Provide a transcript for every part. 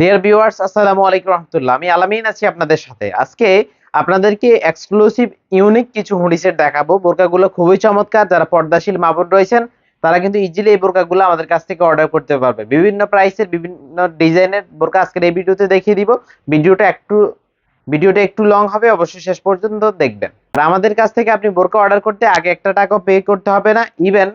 Dear viewers আসসালামু আলাইকুম রহমতুল্লাহ। আমি আলামিন আছি আপনাদের সাথে। আজকে আপনাদেরকে এক্সক্লুসিভ ইউনিক কিছু হুডি সেট দেখাবো। বোরকাগুলো খুবই চমৎকার। যারা পর্দাশীল মাবুদ রয়েছেন, তারা কিন্তু ইজিলি এই বোরকাগুলো আমাদের কাছ থেকে অর্ডার করতে পারবে। বিভিন্ন প্রাইসের বিভিন্ন ডিজাইনের বোরকা আজকের এই ভিডিওতে দেখিয়ে দিব। ভিডিওটা একটু ভিডিওটা একটু লং হবে, অবশ্যই শেষ পর্যন্ত দেখবেন। আর আমাদের কাছ থেকে আপনি বোরকা অর্ডার করতে আগে একটা টাকা পে করতে হবে না। ইভেন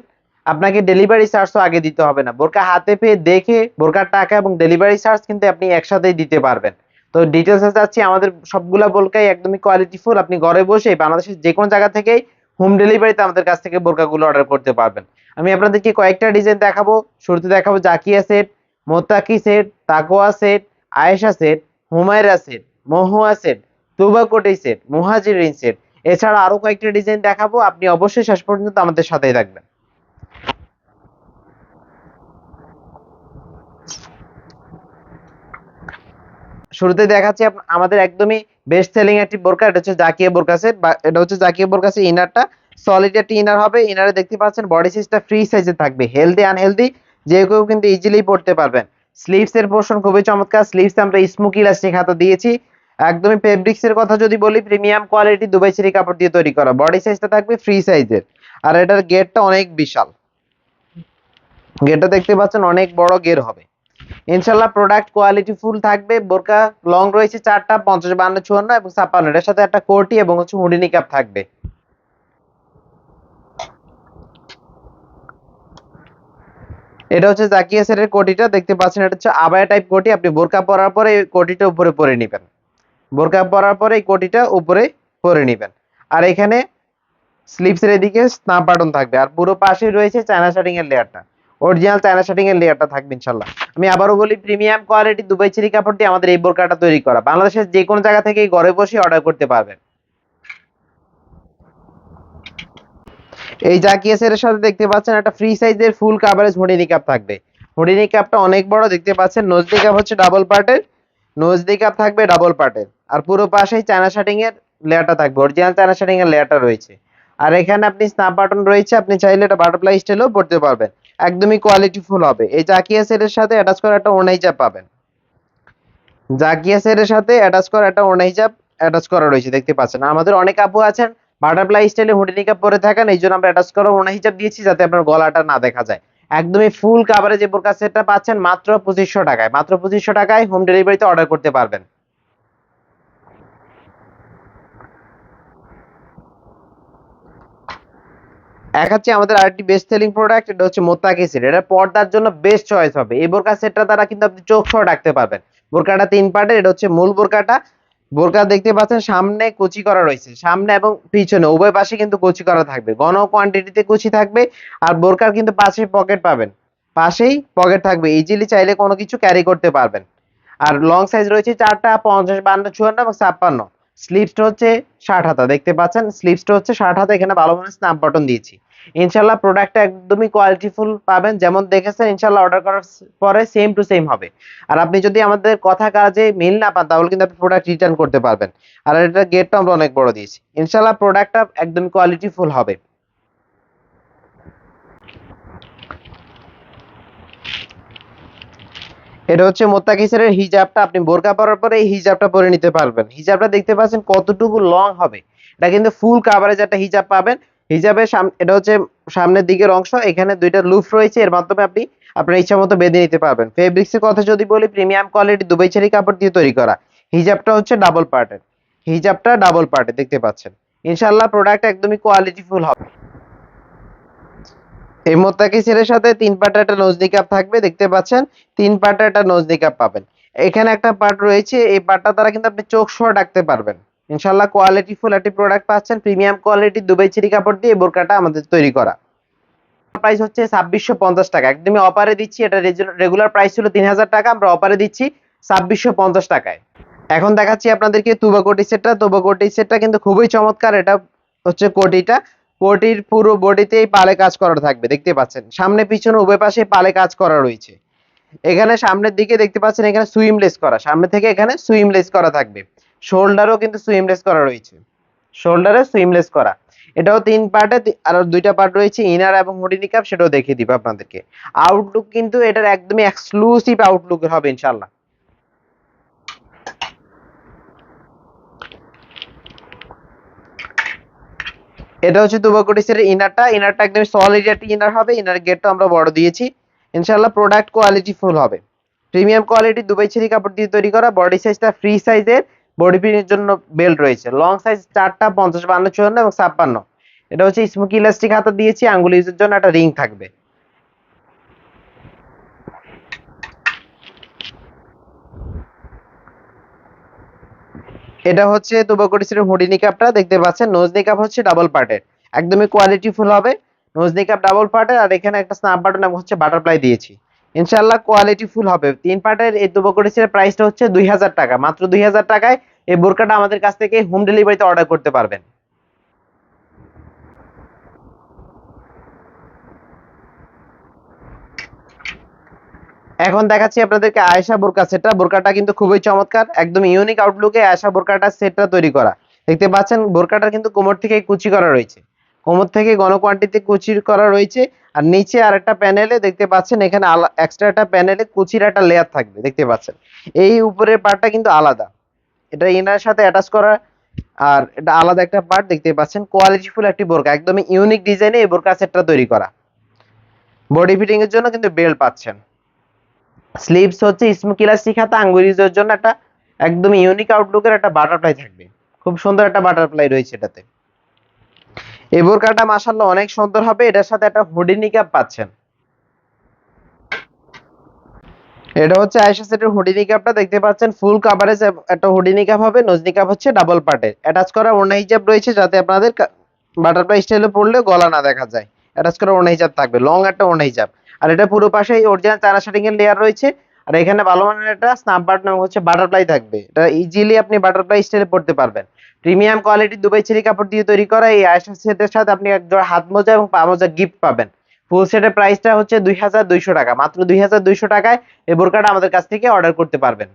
আপনাকে ডেলিভারি চার্জও আগে দিতে হবে না। বোরকা হাতে পেয়ে দেখে বোরকার টাকা এবং ডেলিভারি চার্জ কিন্তু আপনি একসাথেই দিতে পারবেন। তো ডিটেলসে যাচ্ছি, আমাদের সবগুলা বোরকাই একদমই কোয়ালিটিফুল আপনি ঘরে বসে বাংলাদেশের যে কোনো জায়গা থেকেই হোম ডেলিভারিতে আমাদের কাছ থেকে বোরকাগুলো অর্ডার করতে পারবেন। আমি আপনাদেরকে কয়েকটা ডিজাইন দেখাবো। শুরুতে দেখাবো Zakia set Muttaki set Taqwa set Ayesha set Humaira set Mohua set তুবাকোটি set Muhajirin set এছাড়া আরও কয়েকটা ডিজাইন দেখাবো। আপনি অবশ্যই শেষ পর্যন্ত আমাদের সাথেই থাকবেন। শুরুতে দেখাচ্ছি আমাদের একদমই বেস্ট সেলিং একটি বোরকা, এটা হচ্ছে জাকিয়া বা এটা হচ্ছে জাকিয়া বোরকা সেট ইনারটা সলিড একটি ইনার হবে ইনারে দেখতে পাচ্ছেন বডি সাইজটা ফ্রি সাইজে থাকবে হেলদি আনহেলদি যে কেউ কিন্তু ইজিলি পড়তে পারবেন। স্লিভস এর পোর্শন খুবই চমৎকার স্লিভস আমরা স্মোকি ইলাস্টিক হাতে দিয়েছি, একদমই ফেব্রিক্স এর কথা যদি বলি প্রিমিয়াম কোয়ালিটি দুবাই চেরি কাপড় দিয়ে তৈরি করা বডি সাইজটা থাকবে ফ্রি সাইজের আর এটার গেটটা অনেক বিশাল। গেটটা দেখতে পাচ্ছেন অনেক বড় গের হবে। ইনশাল্লাহ প্রোডাক্ট কোয়ালিটি ফুল থাকবে। বোরকা লং রয়েছে চারটা, পঞ্চাশ, বান্ন, চুয়ান্ন এবং ছাপ্পান্ন। এটার সাথে একটা কোটি এবং হচ্ছে হুডি নিকাপ থাকবে। এটা হচ্ছে জাকিয়া সেটের কোটিটা, দেখতে পাচ্ছেন এটা হচ্ছে আবায়া টাইপ কোটি। আপনি বোরকা পরার পরে এই কোটিটা উপরে পরে নেবেন। বোরকা পরার পরে এই কোটিটা উপরে পরে নেবেন। আর এখানে স্লিপসের এদিকে স্নাপ বাটন থাকবে। আর পুরো পাশে রয়েছে চায়না শার্টিং এর লেয়ারটা অরিজিনাল চায়না শার্টিং এর লেয়ারটা থাকবে ইনশাল্লাহ আমি আবারও বলি প্রিমিয়াম কোয়ালিটি দুবাই চিরি কাপড় দিয়ে আমাদের এই বোরকাটা তৈরি করা। বাংলাদেশের যে কোনো জায়গা থেকে ঘরে বসে অর্ডার করতে পারবেন। এই জাকিয়া সেটের সাথে দেখতে পাচ্ছেন একটা ফ্রি সাইজের ফুল কাভারেজ হুডি নিকাপ থাকবে। হুডি নিকাপটা অনেক বড়, দেখতে পাচ্ছেন নোজ নিকাপ হচ্ছে ডাবল পার্টের নোজ নিকাপ থাকবে ডাবল পার্টের আর পুরো পাশেই চায়না শার্টিং এর লেয়ারটা থাকবে। অরিজিনাল চায়না শার্টিং এর লেয়ারটা রয়েছে। আর এখানে আপনি স্ন্যাপ বাটন রয়েছে, আপনি চাইলে এটা বাটারফ্লাই স্টাইলও পড়তে পারবেন। একদমই কোয়ালিটি ফুল হবে। এই জাকিয়া সেটের সাথে অ্যাটাচ করা একটা ওনাইজাপ পাবেন। জাকিয়া সেটের সাথে অ্যাটাচ করা একটা ওনাইজাপ অ্যাটাচ করা রয়েছে, দেখতে পাচ্ছেন। আমাদের অনেক আপু আছেন বাটারফ্লাই স্টাইলে হুডি নিকাপ পরে থাকেন এই জন্য আমরা অ্যাটাচ করা ওনা দিয়েছি যাতে আপনার গলাটা না দেখা যায়। একদমই ফুল কাভারেজ বোরকা সেটটা পাচ্ছেন মাত্র পঁচিশশো টাকায়। মাত্র পঁচিশশো টাকায় হোম ডেলিভারিতে অর্ডার করতে পারবেন। এক হচ্ছে আমাদের আরেকটি বেস্ট সেলিং প্রোডাক্ট এটা হচ্ছে মোত্তাকি সেট এটা পর্দার জন্য বেস্ট চয়েস হবে। এই বোরকা সেটটা দ্বারা কিন্তু আপনি চোখ সহ রাখতে পারবেন। বোরকাটা তিন পার্টের, এটা হচ্ছে মূল বোরকাটা। বোরকা দেখতে পাচ্ছেন, সামনে কুচি করা রয়েছে। সামনে এবং পিছনে, উভয় পাশে কিন্তু কুচি করা থাকবে। ঘন কোয়ান্টিটিতে কুচি থাকবে আর বোরকার কিন্তু পাশে পকেট পাবেন। পাশেই পকেট থাকবে। ইজিলি চাইলে কোনো কিছু ক্যারি করতে পারবেন। আর লং সাইজ রয়েছে চারটা, পঞ্চাশ, বান্ন, চুয়ান্ন এবং ছাপ্পান্ন। স্লিপসটা হচ্ছে ষাট হাতা। দেখতে পাচ্ছেন স্লিপসটা হচ্ছে ষাট হাতা। এখানে ভালো মনে স্ন্যাপ বাটন দিয়েছি। ইনশাল্লাহ প্রোডাক্টটা একদমই কোয়ালিটিফুল পাবেন। যেমন দেখেছেন, ইনশাল্লাহ অর্ডার করার পরে সেম টু সেম হবে। আর আপনি যদি আমাদের কথা কাজে মিল না পান, তাহলে কিন্তু আপনি প্রোডাক্ট রিটার্ন করতে পারবেন। আর এটা গেটটা আমরা অনেক বড় দিয়েছি। ইনশাল্লাহ প্রোডাক্টটা একদম কোয়ালিটিফুল হবে। এটা হচ্ছে মোত্তাকিসের হিজাবটা। আপনি বোরকা পরার পরে এই হিজাবটা পরে নিতে পারবেন। হিজাবটা দেখতে পাচ্ছেন কতটুকু লং হবে। এটা কিন্তু ফুল কাভারেজ একটা হিজাব পাবেন। হিজাবের সামনে এটা হচ্ছে সামনের দিকের অংশ, এখানে দুইটা লুফ রয়েছে, এর মাধ্যমে আপনি আপনার ইচ্ছা মতো বেঁধে নিতে পারবেন। ফেব্রিক্স এর কথা যদি বলি, প্রিমিয়াম কোয়ালিটি দুবাই চেরি কাপড় দিয়ে তৈরি করা। হিজাবটা হচ্ছে ডাবল পার্টের হিজাবটা ডাবল পার্টে দেখতে পাচ্ছেন। ইনশাআল্লাহ প্রোডাক্ট একদমই কোয়ালিটিফুল হবে। এই মোত্তাকি সেলের সাথে তিন পার্টের একটা নোজ নিকাপ থাকবে, দেখতে পাচ্ছেন? তিন পার্টের একটা নোজ নিকাপ পাবেন। এখানে একটা পার্ট রয়েছে, এই পার্টটা দ্বারা কিন্তু আপনি চোখ সহ ডাকতে পারবেন। ইনশাল্লাহ কোয়ালিটি ফুল একটি প্রোডাক্ট পাচ্ছেন প্রিমিয়াম কোয়ালিটি দুবাই চিরি কাপড় দিয়ে বোরকাটা আমাদের তৈরি করা। প্রাইস হচ্ছে ছাব্বিশশো পঞ্চাশ টাকা। একদমই অপারে দিচ্ছি, এটা রেগুলার প্রাইস ছিল তিন হাজার টাকা, আমরা অপারে দিচ্ছি ছাব্বিশশো পঞ্চাশ টাকায়। এখন দেখাচ্ছি আপনাদেরকে তুবা কোটি সেটটা। তুবা কোটি সেটটা কিন্তু খুবই চমৎকার, এটা হচ্ছে কোটিটা। কোটির পুরো বডিতেই পালে কাজ করা থাকবে, দেখতে পাচ্ছেন। সামনে পিছনে, উভয় পাশে পালে কাজ করা রয়েছে। এখানে সামনের দিকে দেখতে পাচ্ছেন, এখানে সুইমলেস করা। সামনে থেকে এখানে সুইমলেস করা থাকবে। শোল্ডারও কিন্তু সুইমলেস করা রয়েছে। শোল্ডারে সুইমলেস করা। এটাও তিন পার্টে আরও দুইটা পার্ট রয়েছে ইনার এবং হোডিনি কাপ সেটাও দেখিয়ে দিব আপনাদেরকে। আউটলুক কিন্তু এটার একদমই এক্সক্লুসিভ আউটলুক হবে ইনশাল্লাহ এটা হচ্ছে দুবাকোটিসের ইনারটা ইনারটা একদম সলিড একটা ইনার হবে ইনার গেটটা আমরা বড় দিয়েছি। ইনশাল্লাহ প্রোডাক্ট কোয়ালিটি ফুল হবে। প্রিমিয়াম কোয়ালিটি দুবাই ছেড়ি কাপড় দিয়ে তৈরি করা বডি সাইজটা ফ্রি সাইজের বডি পিনের জন্য বেল্ট রয়েছে। লং সাইজ চারটা পঞ্চাশ, বান্ন, চুয়ান্ন এবং ছাপ্পান্ন। এটা হচ্ছে স্মোকি ইলাস্টিক হাতা দিয়েছি, আঙ্গুল ইউজের জন্য একটা রিং থাকবে। এটা হচ্ছে তুবাকুটিসের হুডি নিকাপটা দেখতে পাচ্ছেন নোজ নিকাপ হচ্ছে ডাবল পার্টের একদমই কোয়ালিটি ফুল হবে নোজ নিকাপ ডাবল পার্টের আর এখানে একটা স্ন্যাপ বাটন এবং হচ্ছে বাটারফ্লাই দিয়েছি। ইনশাআল্লাহ কোয়ালিটি ফুল হবে। তিন পার্টের এই তুবাকুটিসের প্রাইসটা হচ্ছে দুই হাজার টাকা। মাত্র দুই হাজার টাকায় এই বোরকাটা আমাদের কাছ থেকে হোম ডেলিভারিতে অর্ডার করতে পারবেন। এখন দেখাচ্ছি আপনাদেরকে আয়েশা বোরকা সেটটা। বোরকাটা কিন্তু খুবই চমৎকার, একদম ইউনিক আউটলুকে আয়েশা বোরকাটা সেটটা তৈরি করা। দেখতে পাচ্ছেন বোরকাটা কিন্তু কোমর থেকে কুচি করা রয়েছে। কোমর থেকে গণ কোয়ান্টিতে কুচি করা রয়েছে। আর নিচে আর একটা প্যানেলে দেখতে পাচ্ছেন, এখানে এক্সট্রা একটা প্যানেলে কুচির একটা লেয়ার থাকবে, দেখতে পাচ্ছেন। এই উপরের পার্টটা কিন্তু আলাদা। এটা ইনার সাথে অ্যাটাচ করা, আর এটা আলাদা একটা পার্ট দেখতে পাচ্ছেন কোয়ালিটিফুল একটি বোরকা একদমই ইউনিক ডিজাইনে এই বোরকা সেটটা তৈরি করা। বডি ফিটিং এর জন্য কিন্তু বেল্ট পাচ্ছেন। স্লিভস হচ্ছে স্মোকি ইলাস্টিক হাতা জন্য একটা একদম ইউনিক আউটলুকের একটা বাটারফ্লাই থাকবে। খুব সুন্দর একটা বাটারফ্লাই রয়েছে এটাতে। এই বোরকাটা মাশাআল্লাহ অনেক সুন্দর হবে। এটার সাথে একটা হুডি নিকাপ পাচ্ছেন। এটা হচ্ছে আয়েশা সেটের হুডি নিকাপটা দেখতে পাচ্ছেন ফুল কাভারেজ একটা হুডি নিকাপ হবে। নোজ নিকাপ হচ্ছে ডাবল পার্টের অ্যাটাচ করা ওড়না হিজাব রয়েছে যাতে আপনাদের বাটারফ্লাই স্টাইলে পড়লে গলা না দেখা যায়। অ্যাটাচ করা ওড়না হিজাব থাকবে। লং একটা ওড়না হিজাব। আর এটা পুরো পাশে অরিজিনাল চারা শার্টিং এর লেয়ার রয়েছে। আর এখানে ভালো মানের একটা স্ন্যাপ বাটন হচ্ছে বাটারফ্লাই থাকবে। এটা ইজিলি আপনি বাটারফ্লাই স্টাইলে পড়তে পারবেন। প্রিমিয়াম কোয়ালিটি দুবাই ছেড়ি কাপড় দিয়ে তৈরি করা এই আয়সা সেটের সাথে আপনি এক জোড়া হাত মোজা এবং পা মোজা গিফট পাবেন। ফুল সেটের প্রাইসটা হচ্ছে দুই হাজার দুইশো টাকা। মাত্র দুই হাজার দুইশো টাকায় এই বোরকাটা আমাদের কাছ থেকে অর্ডার করতে পারবেন।